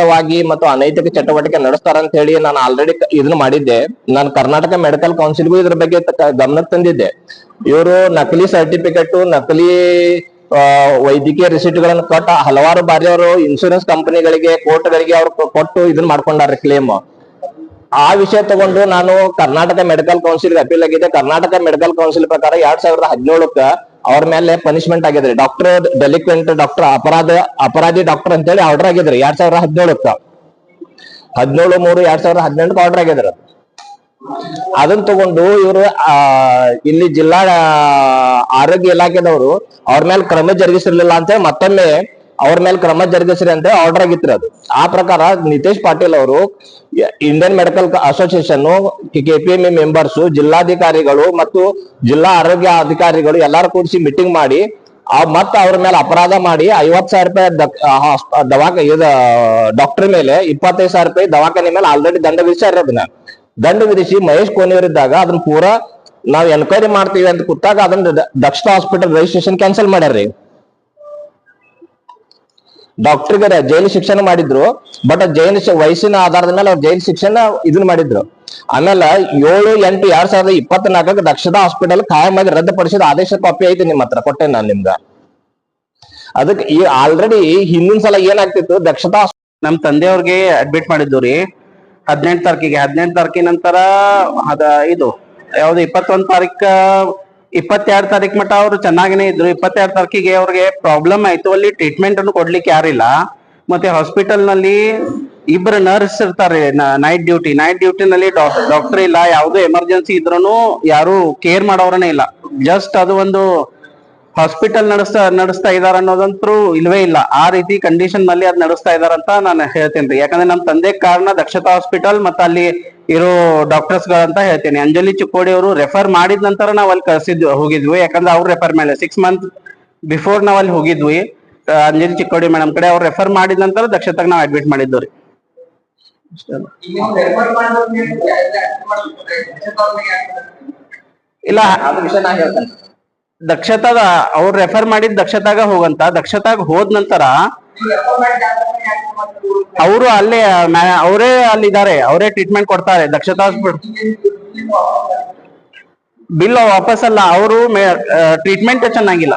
ಅನೈತಿಕವಾಗಿ ಮತ್ತು ಅನೈತಿಕ ಚಟುವಟಿಕೆ ನಡೆಸ್ತಾರ ಅಂತ ಹೇಳಿ ನಾನು ಆಲ್ರೆಡಿ ಇದನ್ನ ಮಾಡಿದ್ದೆ. ನಾನು ಕರ್ನಾಟಕ ಮೆಡಿಕಲ್ ಕೌನ್ಸಿಲ್ಗೂ ಇದ್ರ ಬಗ್ಗೆ ಗಮನಕ್ಕೆ ತಂದಿದ್ದೆ. ಇವರು ನಕಲಿ ಸರ್ಟಿಫಿಕೇಟ್ ನಕಲಿ ವೈದ್ಯಕೀಯ ರಿಸಿಟ್ ಗಳನ್ನ ಕೊಟ್ಟ ಹಲವಾರು ಬಾರಿ ಅವರು ಇನ್ಶೂರೆನ್ಸ್ ಕಂಪನಿಗಳಿಗೆ ಕೋರ್ಟ್ಗಳಿಗೆ ಅವ್ರು ಕೊಟ್ಟು ಇದನ್ನ ಮಾಡ್ಕೊಂಡಾರ ಕ್ಲೇಮ್ ಆ ವಿಷಯ ತಗೊಂಡು ನಾನು ಕರ್ನಾಟಕ ಮೆಡಿಕಲ್ ಕೌನ್ಸಿಲ್ ಅಪೀಲ್ ಆಗಿದೆ ಕರ್ನಾಟಕ ಮೆಡಿಕಲ್ ಕೌನ್ಸಿಲ್ ಪ್ರಕಾರ ಎರಡ್ ಸಾವಿರದ ಹದಿನೇಳಕ್ಕ ಅವ್ರ ಮೇಲೆ ಪನಿಷ್ಮೆಂಟ್ ಆಗಿದ್ರಿ. ಡಾಕ್ಟರ್ ಡೆಲಿಕ್ವೆಂಟ್ ಡಾಕ್ಟರ್ ಅಪರಾಧ, ಅಪರಾಧಿ ಡಾಕ್ಟರ್ ಅಂತೇಳಿ ಆರ್ಡರ್ ಆಗಿದ್ರಿ. ಎರಡ್ ಸಾವಿರದ ಹದಿನೇಳಕ್ಕ. ಹದಿನೇಳು, ಮೂರು, ಎರಡ್ ಸಾವಿರದ ಹದಿನೆಂಟಕ್ಕೆ ಆರ್ಡರ್ ಆಗಿದ್ರ. ಅದನ್ನ ತಗೊಂಡು ಇವರು ಇಲ್ಲಿ ಜಿಲ್ಲಾ ಆರೋಗ್ಯ ಇಲಾಖೆದವರು ಅವ್ರ ಮೇಲೆ ಕ್ರಮ ಜರುಗಿಸಿರ್ಲಿಲ್ಲ ಅಂತೇಳಿ ಮತ್ತೊಮ್ಮೆ ಅವ್ರ ಮೇಲೆ ಕ್ರಮ ಜರುಗಿಸ್ರಿ ಅಂತ ಆರ್ಡರ್ ಆಗಿತ್ರಿ ಅದು. ಆ ಪ್ರಕಾರ ನಿತೇಶ್ ಪಾಟೀಲ್ ಅವರು Indian medical association KPME members ಜಿಲ್ಲಾಧಿಕಾರಿಗಳು ಮತ್ತು ಜಿಲ್ಲಾ ಆರೋಗ್ಯ ಅಧಿಕಾರಿಗಳು ಎಲ್ಲಾರು ಕೂಡಿಸಿ ಮೀಟಿಂಗ್ ಮಾಡಿ ಮತ್ತ ಅವ್ರ ಮೇಲೆ ಅಪರಾಧ ಮಾಡಿ ಐವತ್ ಸಾವಿರ ರೂಪಾಯಿ ದವಾಖ ಇದ ಡಾಕ್ಟರ್ ಮೇಲೆ ಇಪ್ಪತ್ತೈದು ಸಾವಿರ ರೂಪಾಯಿ ದವಾಖಾನೆ ಮೇಲೆ ಆಲ್ರೆಡಿ ದಂಡ ವಿಧಿಸ್ಯಾರ ಅದನ್ನ. ದಂಡ ವಿಧಿಸಿ ಮಹೇಶ್ ಕೋನಿಯವರಿದ್ದಾಗ ಅದನ್ನ ಪೂರಾ ನಾವ್ ಎನ್ಕ್ವೈರಿ ಮಾಡ್ತೀವಿ ಅಂತ ಕೂತಾಗ ಅದನ್ನ ದಕ್ಷಿಣ ಹಾಸ್ಪಿಟಲ್ ರಿಜಿಸ್ಟ್ರೇಷನ್ ಕ್ಯಾನ್ಸಲ್ ಮಾಡ್ಯಾರ್ರಿ ಡಾಕ್ಟರ್ಗೆ ಜೈಲು ಶಿಕ್ಷಣ ಮಾಡಿದ್ರು, ಬಟ್ ಜೈಲು ವಯಸ್ಸಿನ ಆಧಾರದ ಮೇಲೆ ಅವ್ರು ಜೈಲು ಶಿಕ್ಷಣ ಇದನ್ನ ಮಾಡಿದ್ರು. ಆಮೇಲೆ ಏಳು, ಎಂಟು, ಎರಡ್ ಸಾವಿರದ ಇಪ್ಪತ್ನಾಲ್ಕಕ್ಕೆ ದಕ್ಷತಾ ಹಾಸ್ಪಿಟಲ್ ಕಾಯಮಾಗಿ ರದ್ದುಪಡಿಸಿದ ಆದೇಶ ಕಾಪಿ ಐತಿ ನಿಮ್ಮ ಹತ್ರ, ಕೊಟ್ಟೆ ನಾನು ನಿಮ್ಗ. ಅದಕ್ಕೆ ಈ ಆಲ್ರೆಡಿ ಹಿಂದಿನ ಸಲ ಏನಾಗ್ತಿತ್ತು ದಕ್ಷತಾ ನಮ್ ತಂದೆಯವ್ರಿಗೆ ಅಡ್ಮಿಟ್ ಮಾಡಿದ್ದು ರೀ. ಹದಿನೆಂಟು ತಾರೀಕಿಗೆ, ಹದಿನೆಂಟು ತಾರೀಕಿನ ನಂತರ ಅದ ಇದು, ಯಾವ್ದು, ಇಪ್ಪತ್ತೊಂದ್ ತಾರೀಕ ಇಪ್ಪತ್ತೆರಡು ತಾರೀಕು ಮಟ್ಟ ಅವರು ಚೆನ್ನಾಗಿನೇ ಇದ್ರು. ಇಪ್ಪತ್ತೆರಡು ತಾರೀಕಿಗೆ ಅವ್ರಿಗೆ ಪ್ರಾಬ್ಲಮ್ ಆಯ್ತು. ಅಲ್ಲಿ ಟ್ರೀಟ್ಮೆಂಟ್ ಅನ್ನು ಕೊಡ್ಲಿಕ್ಕೆ ಯಾರಿಲ್ಲ. ಮತ್ತೆ ಹಾಸ್ಪಿಟಲ್ನಲ್ಲಿ ಇಬ್ಬರು ನರ್ಸ್ ಇರ್ತಾರೆ ನೈಟ್ ಡ್ಯೂಟಿ ನೈಟ್ ಡ್ಯೂಟಿನಲ್ಲಿ ಡಾಕ್ಟರ್ ಇಲ್ಲ. ಯಾವುದೇ ಎಮರ್ಜೆನ್ಸಿ ಇದ್ರೂ ಯಾರು ಕೇರ್ ಮಾಡೋರನೇ ಇಲ್ಲ. ಜಸ್ಟ್ ಅದು ಒಂದು ಹಾಸ್ಪಿಟಲ್ ನಡೆಸ್ತಾ ನಡೆಸ್ತಾ ಇದಾರ ಅನ್ನೋದಂತೂ ಇಲ್ವೇ ಇಲ್ಲ. ಆ ರೀತಿ ಕಂಡೀಷನ್ನಲ್ಲಿ ಅದ್ ನಡೆಸ್ತಾ ಇದಾರಂತ ನಾನು ಹೇಳ್ತೇನೆ ಯಾಕಂದ್ರೆ ನಮ್ಮ ತಂದೆ ಕಾರಣ ದಕ್ಷತಾ ಹಾಸ್ಪಿಟಲ್ ಮತ್ತೆ ಅಲ್ಲಿ ಇರೋ ಡಾಕ್ಟರ್ಸ್ ಗಳಂತ ಹೇಳ್ತೇನೆ. ಅಂಜಲಿ ಚಿಕ್ಕೋಡಿ ಅವರು ರೆಫರ್ ಮಾಡಿದ ನಂತರ ನಾವ್ ಅಲ್ಲಿ ಕಳ್ಸಿದ್ವಿ, ಹೋಗಿದ್ವಿ. ಯಾಕಂದ್ರೆ ಅವ್ರ ರೆಫರ್ ಮೇಲೆ ಸಿಕ್ಸ್ ಮಂತ್ ಬಿಫೋರ್ ನಾವ್ ಅಲ್ಲಿ ಹೋಗಿದ್ವಿ. ಅಂಜಲಿ ಚಿಕ್ಕೋಡಿ ಮೇಡಮ್ ಕಡೆ ಅವ್ರು ರೆಫರ್ ಮಾಡಿದ ನಂತರ ದಕ್ಷತಾಗ ನಾವ್ ಅಡ್ಮಿಟ್ ಮಾಡಿದ್ವಿ ರೀ ಇಲ್ಲ, ದಕ್ಷತಾಗ, ಅವ್ರು ರೆಫರ್ ಮಾಡಿದ ದಕ್ಷತಾಗ ಹೋಗಂತ. ದಕ್ಷತಾಗ ಹೋದ ನಂತರ ಅವರು ಅಲ್ಲೇ ಅವರೇ ಅಲ್ಲಿದ್ದಾರೆ, ಅವರೇ ಟ್ರೀಟ್ಮೆಂಟ್ ಕೊಡ್ತಾರೆ, ದಕ್ಷತಾ ಬಿಲ್ ವಾಪಸ್ ಅಲ್ಲ ಅವರು ಟ್ರೀಟ್ಮೆಂಟ್ ಚೆನ್ನಾಗಿಲ್ಲ.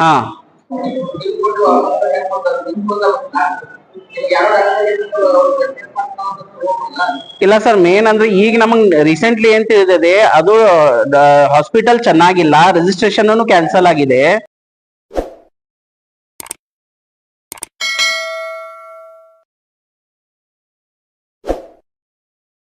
ಹಾ. ಇಲ್ಲ ಸರ್ ಮೇನ್ ಅಂದ್ರೆ ಈಗ ನಮಗ್ ರೀಸೆಂಟ್ಲಿ ಏನ್ ತಿಳಿದಿದೆ, ಅದು ಹಾಸ್ಪಿಟಲ್ ಚೆನ್ನಾಗಿಲ್ಲ ರಿಜಿಸ್ಟ್ರೇಷನ್ ಕ್ಯಾನ್ಸಲ್ ಆಗಿದೆ.